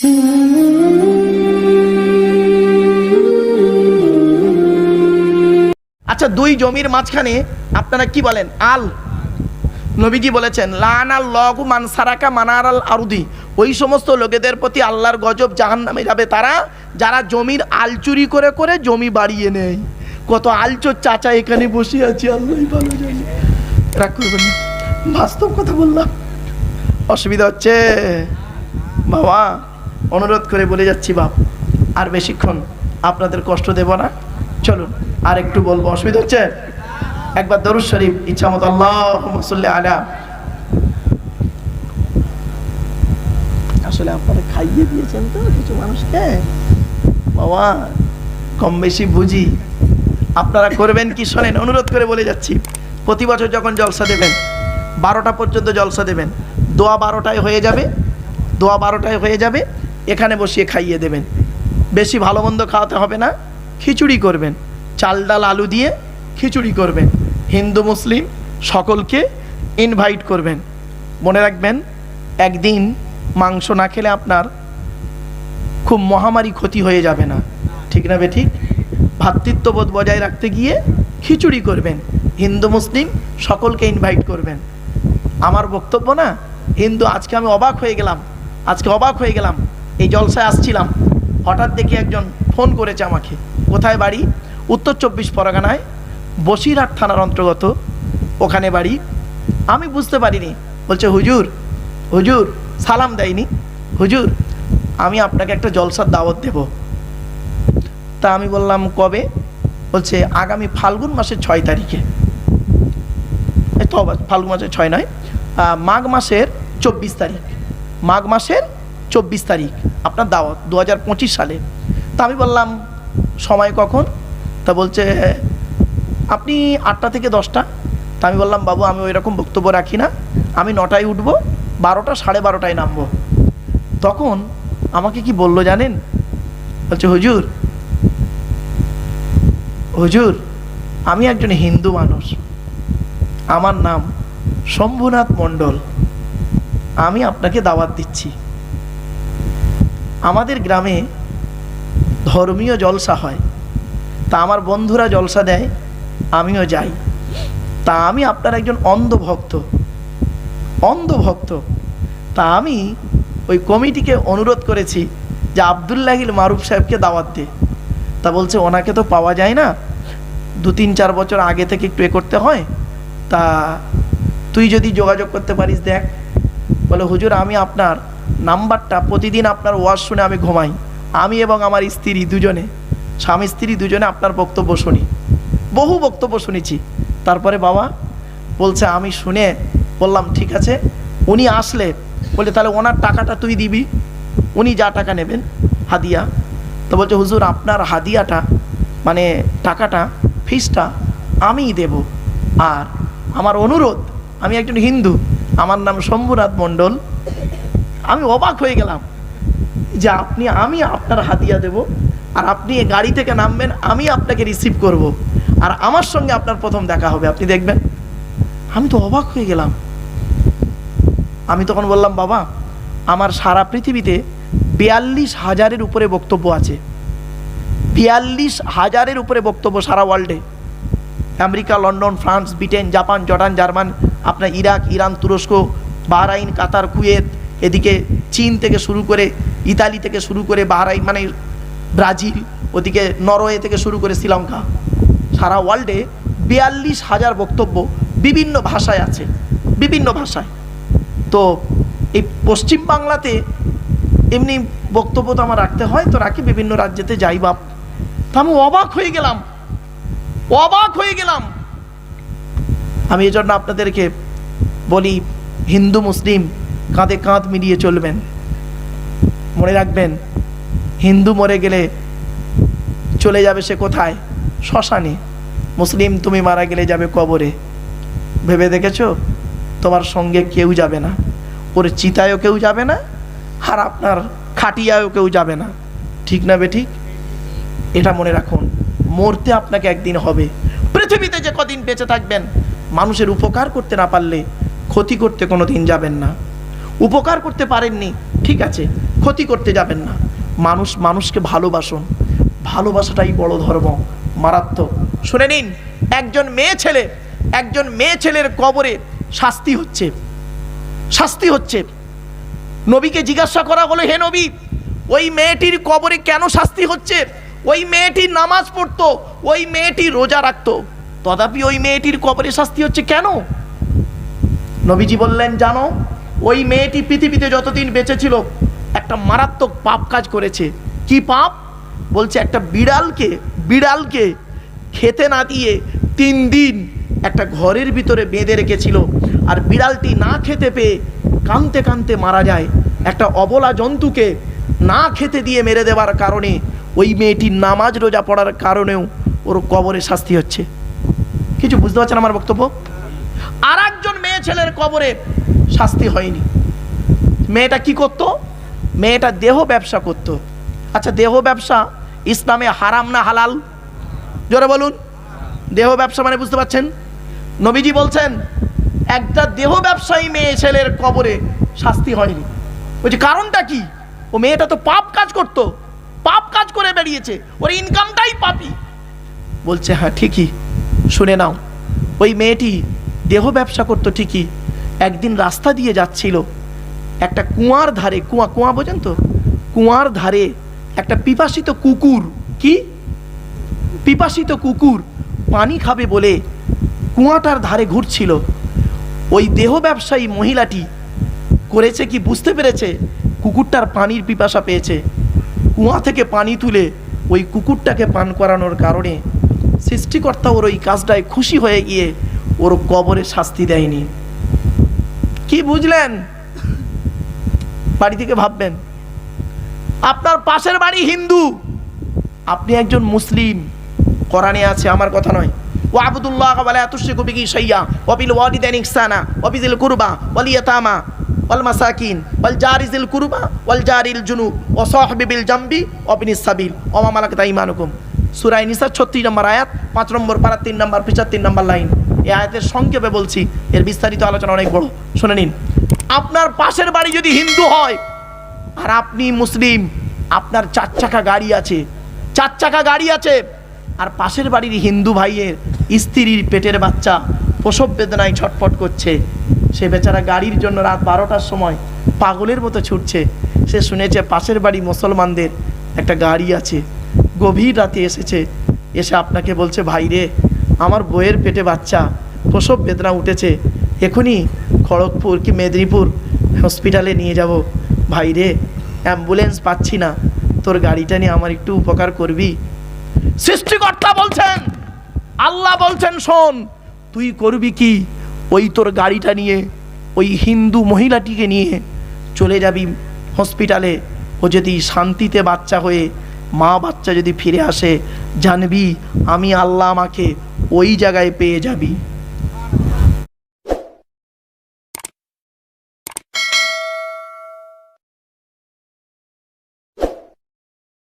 আচ্ছা দুই জমির মাঝখানে আপনারা কি বলেন? আল নবী নবীজি বলেছেন লান আল লগু মান সারাকা মানার আল আরুদি। ওই সমস্ত লোকেদের প্রতি আল্লাহর গজব জাহান নামে যাবে তারা, যারা জমির আল চুরি করে করে জমি বাড়িয়ে নেয়। কত আলচোর চাচা এখানে বসে আছে, আল্লাহ ভালো জানে। রাগ করবেন না। বাস্তব কথা বললাম। অসুবিধা হচ্ছে। বাবা অনুরোধ করে বলে যাচ্ছি, বাপ। আর বেশিক্ষণ আপনাদের কষ্ট দেব না। চলুন, আর একটু বলব, অসুবিধা হচ্ছে? একবার দরুদ শরীফ, ইচ্ছা মতো আল্লাহ আলা। আসলে আপনারা খাইয়ে দিয়েছেন তো কিছু মানুষকে? বাবা, কম বেশি বুঝি। আপনারা করবেন কি শোনেন, অনুরোধ করে বলে যাচ্ছি। প্রতি বছর যখন জলসা দেবেন, বারোটা পর্যন্ত জলসা দেবেন। দোয়া বারোটায় হয়ে যাবে, দোয়া বারোটায় হয়ে যাবে। এখানে বসিয়ে খাইয়ে দেবেন। বেশি ভালো মন্দ খাওয়াতে হবে না। খিচুড়ি করবেন। চাল ডাল আলু দিয়ে খিচুড়ি করবেন। হিন্দু, মুসলিম সকলকে ইনভাইট করবেন। মনে রাখবেন, একদিন মাংস না খেলে আপনার খুব মহামারী ক্ষতি হয়ে যাবে না। ঠিক না বে ঠিক? ভ্রাতৃত্ববোধ বজায় রাখতে গিয়ে খিচুড়ি করবেন। হিন্দু, মুসলিম সকলকে ইনভাইট করবেন। আমার বক্তব্য না? হিন্দু, আজকে আমি অবাক হয়ে গেলাম। আজকে অবাক হয়ে গেলাম। এই জলসায় আসছিলাম। হঠাৎ দেখি একজন ফোন করেছে আমাকে। কোথায় বাড়ি? উত্তর চব্বিশ পরগনায়, বসিরহাট থানার অন্তর্গত। ওখানে বাড়ি। আমি বুঝতে পারিনি। বলছে, হুজুর হুজুর, সালাম দেয়নি। হুজুর, আমি আপনাকে একটা জলসার দাওয়াত দেব। তা আমি বললাম, কবে? বলছে, আগামী ফাল্গুন মাসের ছয় তারিখে। ফাল্গুন মাসের ছয় নয় মাঘ মাসের চব্বিশ তারিখ। মাঘ মাসের চব্বিশ তারিখ, আপনার দাওয়াত দু হাজার পঁচিশ সালে। তা আমি বললাম, সময় কখন? তা বলছে, আপনি আটটা থেকে দশটা। তা আমি বললাম, বাবু, আমি ওই রকম বক্তব্য রাখি না। আমি নটায় উঠবো, বারোটা সাড়ে বারোটায় নামবো। তখন আমাকে কি বলল জানেন? বলছে, হুজুর হুজুর, আমি একজন হিন্দু মানুষ। আমার নাম শম্ভুনাথ মণ্ডল। আমি আপনাকে দাওয়াত দিচ্ছি। আমাদের গ্রামে ধর্মীয় জলসা হয়। তা আমার বন্ধুরা জলসা দেয়, আমিও যাই। তা আমি আপনার একজন অন্ধ ভক্ত। অন্ধ ভক্ত। তা আমি ওই কমিটিকে অনুরোধ করেছি যে আবদুল্লাহিল মারুফ সাহেবকে দাওয়াত দে। তা বলছে, ওনাকে তো পাওয়া যায় না। দু, তিন, চার বছর আগে থেকে একটু এ করতে হয়। তা তুই যদি যোগাযোগ করতে পারিস দেখ। বলে, হুজুর, আমি আপনার নাম্বারটা প্রতিদিন আপনার ওয়াজ শুনে আমি ঘুমাই। আমি এবং আমার স্ত্রী দুজনে। স্বামী, স্ত্রী দুজনে আপনার বক্তব্য শুনি। বহু বক্তব্য শুনেছি। তারপরে বাবা বলছে, আমি শুনে বললাম, ঠিক আছে। উনি আসলে বলে, তাহলে ওনার টাকাটা তুই দিবি। উনি যা টাকা নেবেন, হাদিয়া। তো বলছে, হুজুর, আপনার হাদিয়াটা মানে টাকাটা, ফিসটা আমিই দেব। আর আমার অনুরোধ, আমি একজন হিন্দু। আমার নাম শম্ভুনাথ মণ্ডল। আমি অবাক হয়ে গেলাম যে আপনি, আমি আপনার হাতিয়া দেব আর আপনি গাড়ি থেকে নামবেন, আমি আপনাকে রিসিভ করব। আর আমার সঙ্গে আপনার প্রথম দেখা হবে, আপনি দেখবেন। আমি তো অবাক হয়ে গেলাম। আমি তখন বললাম, বাবা, আমার সারা পৃথিবীতে বিয়াল্লিশ হাজারের উপরে বক্তব্য আছে। বিয়াল্লিশ হাজারের উপরে বক্তব্য সারা ওয়ার্ল্ডে America, London, France, Britain, Japan, Jordan, German, আপনার ইরাক, ইরান, তুরস্ক, বাহরাইন, কাতার, কুয়েত এদিকে চীন থেকে শুরু করে ইতালি থেকে শুরু করে বাহরাইন মানে ব্রাজিল, ওদিকে নরওয়ে থেকে শুরু করে শ্রীলঙ্কা, সারা ওয়ার্ল্ডে বিয়াল্লিশ হাজার বক্তব্য বিভিন্ন ভাষায় আছে, বিভিন্ন ভাষায়। তো এই পশ্চিম বাংলাতে এমনি বক্তব্য তো আমার রাখতে হয়, তো রাখি বিভিন্ন রাজ্যেতে যাই বাপ। তো আমি অবাক হয়ে গেলাম, অবাক হয়ে গেলাম। আমি এই জন্য আপনাদেরকে বলি, হিন্দু, মুসলিম কাঁধে কাঁধ মিলিয়ে চলবেন। মনে রাখবেন, হিন্দু মরে গেলে চলে যাবে সে কোথায়? শ্মশানে। মুসলিম তুমি মারা গেলে যাবে কবরে। ভেবে দেখেছ? তোমার সঙ্গে কেউ যাবে না। ওর চিতায়ও কেউ যাবে না, আর আপনার খাটিয়ায়ও কেউ যাবে না। ঠিক না বেঠিক এটা মনে রাখুন, মরতে আপনাকে একদিন হবে। পৃথিবীতে যে কদিন বেঁচে থাকবেন, মানুষের উপকার করতে না পারলে ক্ষতি করতে কোনো দিন যাবেন না। উপকার করতে পারেননি, ঠিক আছে, ক্ষতি করতে যাবেন না। মানুষ, মানুষকে ভালোবাসুন। ভালোবাসাটাই বড় ধর্ম, মারাত্মক। শুনে নিন, একজন মেয়ে ছেলে, একজন মেয়ে ছেলের কবরে শাস্তি হচ্ছে। শাস্তি হচ্ছে। নবীকে জিজ্ঞাসা করা হলো, হে নবী, ওই মেয়েটির কবরে কেন শাস্তি হচ্ছে? ওই মেয়েটি নামাজ পড়তো, ওই মেয়েটি রোজা রাখতো। তথাপি ওই মেয়েটির কবরে শাস্তি হচ্ছে কেন? নবীজি বললেন, জানো ওই মেয়েটি পৃথিবীতে যতদিন বেঁচে ছিল, একটা মারাত্মক পাপ কাজ করেছে। কি পাপ? বলছে একটা বিড়ালকে বিড়ালকে খেতে না দিয়ে তিন দিন একটা ঘরের ভিতরে বেঁধে রেখেছিল। আর বিড়ালটি না খেতে পেয়ে কানতে কানতে মারা যায়। একটা অবলা জন্তুকে না খেতে দিয়ে মেরে দেওয়ার কারণে ওই মেয়েটির নামাজ রোজা পড়ার কারণেও ওর কবরে শাস্তি হচ্ছে। কিছু বুঝতে পারছেন আমার বক্তব্য? আর একজন মেয়ে ছেলের কবরে শাস্তি হয়নি। মেয়েটা কি করত? মেয়েটা দেহ ব্যবসা করত। আচ্ছা দেহ ব্যবসা ইসলামে হারাম না হালাল? জোরে বলুন। দেহ ব্যবসা মানে বুঝতে পারছেন? নবীজি বলছেন, একটা দেহ ব্যবসায়ী মেয়ে ছেলের কবরে শাস্তি হয়নি। বলছে, কারণটা কি? ও মেয়েটা তো পাপ কাজ করত। পাপ কাজ করে বেরিয়েছে ওর ইনকামটাই পাপি। বলছে হ্যাঁ ঠিকই। শুনে নাও। ওই মেয়েটি দেহ ব্যবসা করতো ঠিকই। একদিন রাস্তা দিয়ে যাচ্ছিল একটা কুয়ার ধারে, কুয়া কুয়া বোঝেন তো? কুয়ার ধারে একটা পিপাসিত কুকুর, কি? পিপাসিত কুকুর পানি খাবে বলে কুয়াটার ধারে ঘুরছিল। ওই দেহ ব্যবসায়ী মহিলাটি করেছে কি বুঝতে পেরেছে? কুকুরটার পানির পিপাসা পেয়েছে। কুয়া থেকে পানি তুলে ওই কুকুরটাকে পান করানোর কারণে সৃষ্টিকর্তা ওর ওই কাজটায় খুশি হয়ে গিয়ে ওর কবরে শাস্তি দেয়নি। কি বুঝলেন? বাড়ি থেকে ভাববেন, আপনার পাশের বাড়ি হিন্দু। আপনি একজন মুসলিম। কোরআনে আছে, আমার কথা নয়। ও আবদুল্লাহ ওয়ালা তুশরিকু বিহি শাইয়্যা ওয়া বিল ওয়ালিদাইনি ইহসানা, ওয়া বিযিল কুরবা, ওয়াল ইয়াতামা, ওয়াল মাসাকিন, ওয়াল জারিজিল কুরবা, ওয়াল জারিল জুনুব, ওয়া সাহবি বিল জামবি সাবিল। ওয়া মা মালাকাত আইমানুকুম। সূরা নিসা 36 নম্বর আয়াত 5 নম্বর পারা 3 নম্বর 75 নম্বর লাইন। এই আয়াতের সংক্ষেপে বলছি, এর বিস্তারিত আলোচনা অনেক বড়। শুনে নিন। আপনার পাশের বাড়ি যদি হিন্দু হয়, আর আপনি মুসলিম, আপনার চার চাকা গাড়ি আছে চার চাকা গাড়ি আছে, আর পাশের বাড়ির হিন্দু ভাইয়ের স্ত্রীর পেটের বাচ্চা প্রসব বেদনায় ছটফট করছে, সে বেচারা গাড়ির জন্য রাত বারোটার সময় পাগলের মতো ছুটছে, সে শুনেছে পাশের বাড়ি মুসলমানদের একটা গাড়ি আছে, গভীর রাতে এসেছে, এসে আপনাকে বলছে ভাই রে আমার বইয়ের পেটে বাচ্চা, প্রসব বেদনা উঠেছে। এখনই খড়গপুর কি মেদিনীপুর হসপিটালে নিয়ে যাব। ভাই রে অ্যাম্বুলেন্স পাচ্ছি না। তোর গাড়িটা নিয়ে আমার একটু উপকার করবি? সৃষ্টিকর্তা বলছেন, আল্লাহ বলছেন, শোন, তুই করবি কি? ওই তোর গাড়িটা নিয়ে, ওই হিন্দু মহিলাটিকে নিয়ে চলে যাবি হসপিটালে ও যদি শান্তিতে বাচ্চা হয়ে মা বাচ্চা যদি ফিরে আসে জানবি আমি আল্লাহ আমাকে ওই জায়গায় পেয়ে যাবি।